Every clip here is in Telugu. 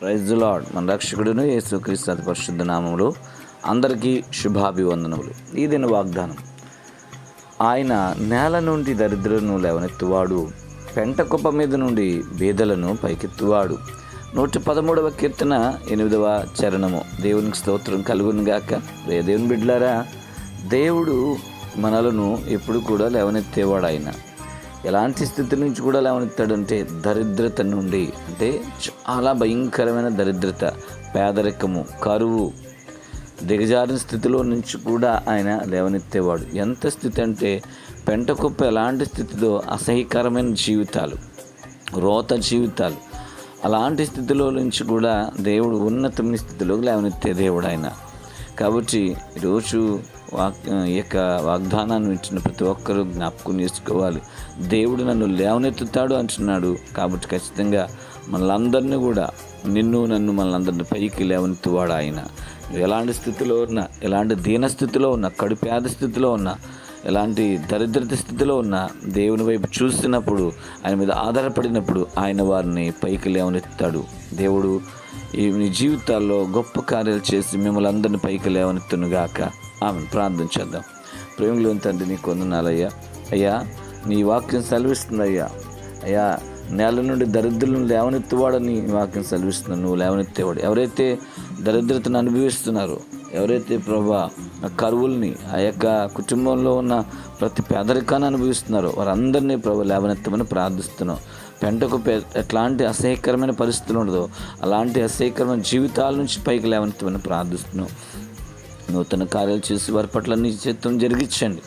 ప్రైజ్ లాడ్ మన రక్షకుడును యేసుక్రీస్తు అతి పరిశుద్ధ నామములు అందరికీ శుభాభివందనములు. ఈ దిన వాగ్దానం ఆయన నేల నుండి దరిద్రులను లేవనెత్తువాడు పెంట కుప్ప మీద నుండి బీదలను పైకెత్తువాడు. నూట పదమూడవ కీర్తన ఎనిమిదవ చరణము. దేవునికి స్తోత్రం కలుగునుగాక రే దేవుని బిడ్డలారా దేవుడు మనలను ఎప్పుడు కూడా లేవనెత్తేవాడు ఆయన. ఎలాంటి స్థితి నుంచి కూడా లేవనెత్తాడంటే దరిద్రత నుండి. అంటే చాలా భయంకరమైన దరిద్రత పేదరికము కరువు. దిగజారిన స్థితిలో నుంచి కూడా ఆయన లేవనెత్తేవాడు. ఎంత స్థితి అంటే పెంటకుప్ప ఎలాంటి స్థితిలో అసహ్యకరమైన జీవితాలు రోత జీవితాలు. అలాంటి స్థితిలో నుంచి కూడా దేవుడు ఉన్నతమైన స్థితిలోకి లేవనెత్తే దేవుడు ఆయన. కాబట్టి ఈరోజు వాక్ ఈ యొక్క వాగ్దానాన్ని ఇచ్చిన ప్రతి ఒక్కరూ జ్ఞాపకం చేసుకోవాలి. దేవుడు నన్ను లేవనెత్తుతాడు అంటున్నాడు కాబట్టి ఖచ్చితంగా మనలందరినీ కూడా నిన్ను నన్ను మనలందరినీ పైకి లేవనెత్తువాడు ఆయన. ఎలాంటి స్థితిలో ఉన్నా ఎలాంటి దీన స్థితిలో ఉన్నా కడుపేద స్థితిలో ఉన్నా ఎలాంటి దరిద్రత స్థితిలో ఉన్న దేవుని వైపు చూస్తున్నప్పుడు ఆయన మీద ఆధారపడినప్పుడు ఆయన వారిని పైకి లేవనెత్తాడు దేవుడు ఈ మీ జీవితాల్లో గొప్ప కార్యాలు చేసి మిమ్మల్ని అందరిని పైకి లేవనెత్తునుగాక ఆమెను ప్రార్థన చేద్దాం. ప్రేమలోని తండ్రి నీకు వందనాలయ్యా అయ్యా. నీ వాక్యం సెలవిస్తుందయ్యా అయ్యా. నేల నుండి దరిద్రులను లేవనెత్తువాడని నీ వాక్యం సెలవిస్తున్నావు నువ్వు లేవనెత్తేవాడు. ఎవరైతే దరిద్రతను అనుభవిస్తున్నారో ఎవరైతే ప్రభా కరువుల్ని ఆ యొక్క కుటుంబంలో ఉన్న ప్రతి పేదరికాన్ని అనుభవిస్తున్నారో వారందరినీ ప్రభు లేవనెత్తమని ప్రార్థిస్తున్నాం. పెంటకు పె- ఎట్లాంటి అసహ్యకరమైన పరిస్థితులు ఉండదో అలాంటి అసహ్యకరమైన జీవితాల నుంచి పైకి లేవనెత్తమని ప్రార్థిస్తున్నాం. నూతన కార్యాలు చేసి వారి పట్ల నీ చిత్తం జరిగించండి.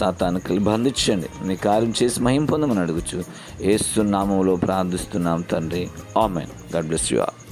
సాతానికి బంధించండి. నీ కార్యం చేసి మహిం పొందమని అడుగుచు. ఏస్తున్నామంలో ప్రార్థిస్తున్నాం తండ్రి. Amen. God bless you all